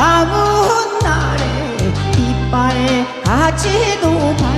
아무 날에 이빨에 가지도 발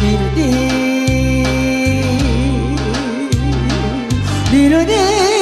bildim Bildim